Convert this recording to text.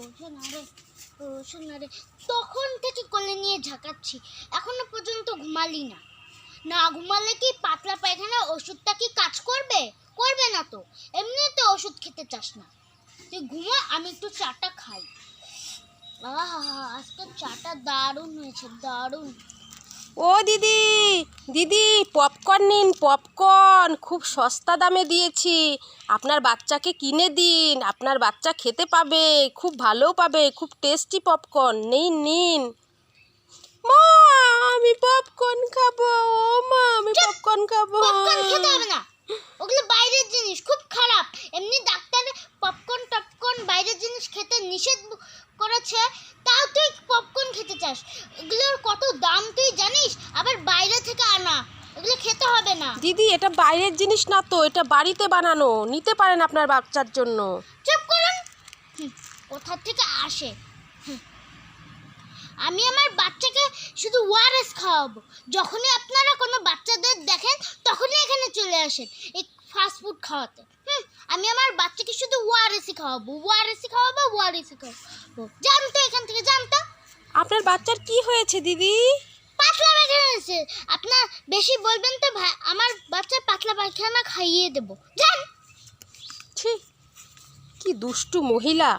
ওঠে না রে ওঠে না রে তখন থেকে কোলে নিয়ে ঝাঁকাচ্ছি। এখনও পর্যন্ত ঘুমালি না। না ঘুমালে কি পাতলা পায়খানা ওষুধটা কি কাজ করবে? করবে না তো। এমনি তো ওষুধ খেতে চাস না। তুই ঘুমা, আমি একটু চাটা খাই। আহা, আজকে চাটা দারুণ হয়েছে, দারুণ। ও দিদি দিদি পপকর্ন নিন পপকর্ন খুব সস্তা দামে দিয়েছি। আপনার বাচ্চাকে কিনে দিন আপনার বাচ্চা খেতে পাবে খুব ভালো পাবে খুব টেস্টি পপকর্ন নিন নিন। মা আমি পপকর্ন খাব ও মা আমি পপকর্ন খাব। পপকর্ন খেতে হবে না। ওগুলো বাইরের জিনিস খুব খারাপ। এমনি ডাক্তার পপকর্ন টপকর্ন বাইরের জিনিস খেতে নিষেধ করেছে তাও তুই পপকর্ন খেতে চাস এগুলোর কত দাম তুই জানিস? আবার বাইরে থেকে আনা। এগুলো খেতে হবে না। দিদি এটা বাইরের জিনিস না তো এটা বাড়িতে বানানো। নিতে পারেন আপনার বাচ্চার জন্য। চুপ করুন। হুম, কোথা থেকে আসে? হুম। আমি আমার বাচ্চাকে শুধু ওয়ারেস খাওয়াবো। যখনই আপনারা কোনো বাচ্চাদের দেখেন তখনই এখানে চলে আসেন এই ফাস্ট ফুড খাওয়াতে। হুম আমি আমার বাচ্চাকে শুধু ওয়ারেসই খাওয়াবো ওয়ারেসই খাওয়াবো ওয়ারেসই খাওয়াবো। জান তো এখান থেকে জান তো আপনার বাচ্চার কি হয়েছে দিদি? পাতলা পায়খানা হয়েছে। আপনার বেশি বলবেন তো ভাই আমার বাচ্চা পাতলা পায়খানা খাইয়ে দেবো। যান। ছি কি দুষ্টু মহিলা।